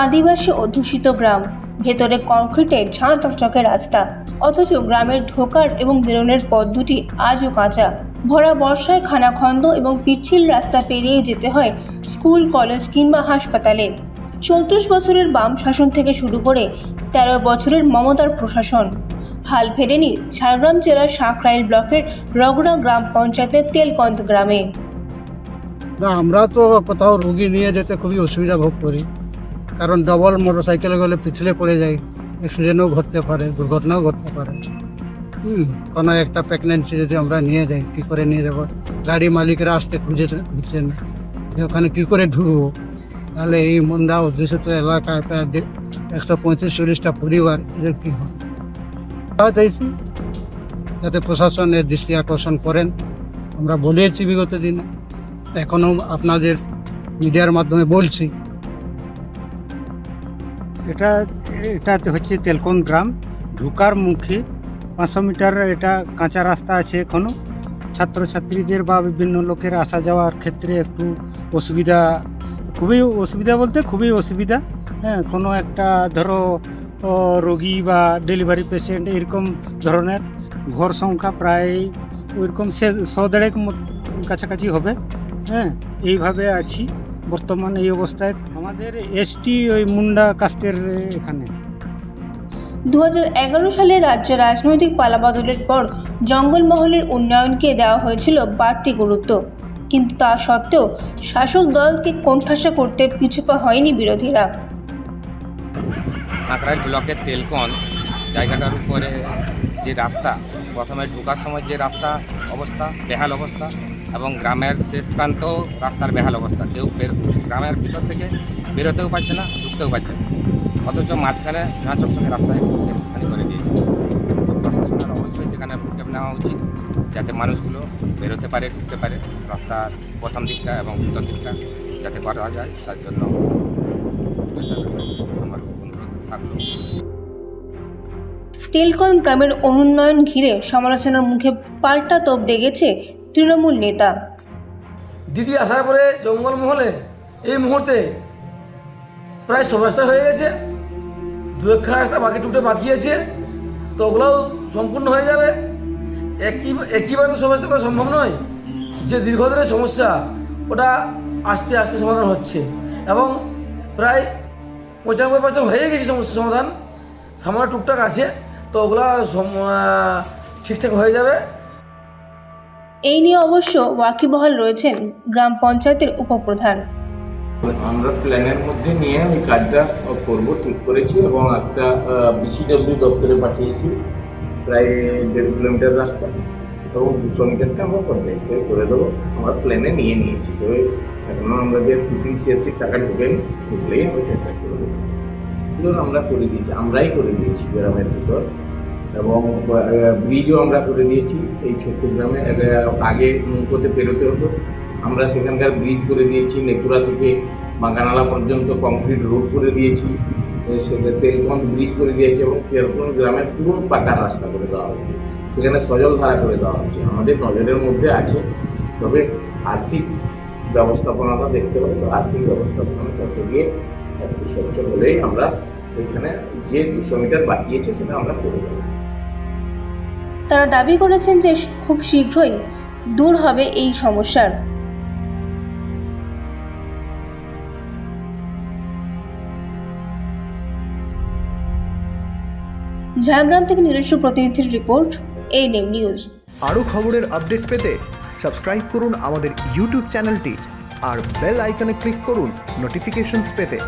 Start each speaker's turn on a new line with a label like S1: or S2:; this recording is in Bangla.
S1: আদিবাসী অধ্যুষিত গ্রাম। ভেতরে কংক্রিটের ঝাঁ চকচকে রাস্তা। অথচ গ্রামের ঢোকার এবং বেরোনোর পথ দুটি আজও কাঁচা। ভরা বর্ষায় খানাখন্দ এবং পিচ্ছিল রাস্তা পেরিয়ে যেতে হয় স্কুল, কলেজ কিংবা হাসপাতালে। চৌত্রিশ বছরের বাম শাসন থেকে শুরু করে তেরো বছরের মমতার প্রশাসন। হাল ফেরেনি ঝাড়গ্রাম জেলার সাঁকরাইল ব্লকের রগড়া গ্রাম পঞ্চায়েতের তেলকন্দ গ্রামে।
S2: না, আমরা তো কোথাও রুগী নিয়ে যেতে খুবই অসুবিধা ভোগ করি। কারণ ডবল মোটর সাইকেলে গেলে পিছলে পড়ে যায়। অ্যাক্সিডেন্টও ঘটতে পারে, দুর্ঘটনাও ঘটতে পারে। হুম, কোনো একটা প্রেগনেন্সি যদি আমরা নিয়ে যাই, কী করে নিয়ে যাব? গাড়ি মালিকরা আসতে খুঁজে খুঁজছে না। যে ওখানে কী করে ঢুকবো? তাহলে এই মন্দা অধ্যুষিত এলাকায় প্রায় একশো পঁয়ত্রিশ, চল্লিশটা পরিবার, এদের কী হবে? চাইছি যাতে প্রশাসনের দৃষ্টি আকর্ষণ করেন। আমরা বলেছি বিগত দিনে, এখনও আপনাদের মিডিয়ার মাধ্যমে বলছি।
S3: এটা এটা হচ্ছে তেলকন গ্রাম। ঢুকার মুখে পাঁচশো মিটার এটা কাঁচা রাস্তা আছে এখনও ছাত্রছাত্রীদের বা বিভিন্ন লোকের আসা যাওয়ার ক্ষেত্রে একটু অসুবিধা, খুবই অসুবিধা বলতে খুবই অসুবিধা। হ্যাঁ কোনো একটা ধরো রোগী বা ডেলিভারি পেশেন্ট এরকম ধরনের ঘর সংখ্যা প্রায় ওইরকম সে শো দেড়েক মত- কাছাকাছি হবে। হ্যাঁ এইভাবে আছি। বর্তমান এই অবস্থায় আমাদের এসটি ওই মুন্ডা কাস্টের এখানে।
S1: দু হাজার এগারো সালে রাজ্যে রাজনৈতিক পালাবদলের পর জঙ্গলমহলের উন্নয়নকে দেওয়া হয়েছিল বাড়তি গুরুত্ব। কিন্তু তা সত্ত্বেও শাসক দলকে কোণঠাসা করতে পিছুপা হয়নি বিরোধীরা।
S4: সাঁকরাইল ব্লকের তেলকন জায়গাটার উপরে যে রাস্তা প্রথমে ঢোকার সময় যে রাস্তা অবস্থা, বেহাল অবস্থা এবং গ্রামের শেষ প্রান্তেও রাস্তার বেহাল অবস্থা। কেউ গ্রামের ভিতর থেকে বেরোতেও পারছে না, ঢুকতেও পারছে না। অথচ মাঝখানে ঝাঁ চকচকে রাস্তায় একটুখানি করে দিয়েছে। প্রশাসনের অবশ্যই সেখানে পদক্ষেপ নেওয়া উচিত, যাতে মানুষগুলো বেরোতে পারে, ঢুকতে পারে। রাস্তার প্রথম দিকটা এবং ভিতর দিকটা যাতে করা যায়, তার জন্য আমার অনুরোধ থাকল।
S1: তেলকন গ্রামের অনুন্নয়ন ঘিরে সমালোচনার মুখে পাল্টা তোপ দেখেছে তৃণমূল নেতা।
S5: দিদি আসার পরে জঙ্গলমহলে এই মুহূর্তে প্রায় সব রাস্তা হয়ে গেছে। দু রাস্তা বাকি টুকটে বাকি আছে। তো ওগুলোও সম্পূর্ণ হয়ে যাবে। একই একইবার তো রাস্তা করা সম্ভব নয় যে দীর্ঘদিনের সমস্যা, ওটা আস্তে আস্তে সমাধান হচ্ছে। এবং প্রায় পঁচানব্বই পার্সেন্ট হয়ে গেছে সমস্যা সমাধান। সামান্য টুকটাক আছে। তো ওগুলা ঠিকঠাক হয়ে যাবে।
S1: এই নিয়ে অবশ্য ওয়াকিবহাল রয়েছেন গ্রাম পঞ্চায়েতের উপপ্রধান।
S6: আমরা প্ল্যানের মধ্যে নিয়ে ওই কাজটা করব ঠিক করেছি এবং একটা বিসিডব্লিউ দপ্তরে পাঠিয়েছি প্রায় দেড় কিলোমিটার রাস্তা। তো দুশো মিটারটা আমরা পঞ্চায়েত থেকে করে দেবো। আমরা প্ল্যানে নিয়ে নিয়েছি তবে এখনও আমাদের ফিফটিন সিএফসির টাকা ঢুকেনি ঢুকলেই আমরা চেষ্টা করে দেবো। আমরা করে দিয়েছি আমরাই করে দিয়েছি গ্রামের ভিতর। এবং ব্রিজও আমরা করে দিয়েছি এই ছোট্ট গ্রামে। আগে- নৌকোতে পেরোতে হতো। আমরা সেখানকার ব্রিজ করে দিয়েছি নেকুরা থেকে বাঙ্গানালা পর্যন্ত কংক্রিট রোড করে দিয়েছি। তেলকন্দ ব্রিজ করে দিয়েছি এবং তেলকন্দ গ্রামের পুরো পাকার রাস্তা করে দেওয়া হচ্ছে সেখানে সজল ধারা করে দেওয়া হচ্ছে আমাদের নজরের মধ্যে আছে। তবে আর্থিক ব্যবস্থাপনাটা দেখতে হবে। তো আর্থিক ব্যবস্থাপনা করতে গিয়ে একটু স্বচ্ছ হলেই আমরা ওইখানে যে দুশো মিটার বাকি আছে সেটা আমরা করে দেবো।
S1: তারা দাবি করেছেন যে খুব শীঘ্রই দূর হবে এই সমস্যার। ঝাড়গ্রাম থেকে নিজস্ব প্রতিনিধির রিপোর্ট এই নেম নিউজ
S7: আরও খবরের আপডেট পেতে সাবস্ক্রাইব করুন আমাদের ইউটিউব চ্যানেলটি আর বেল আইকনে ক্লিক করুন নোটিফিকেশনস পেতে।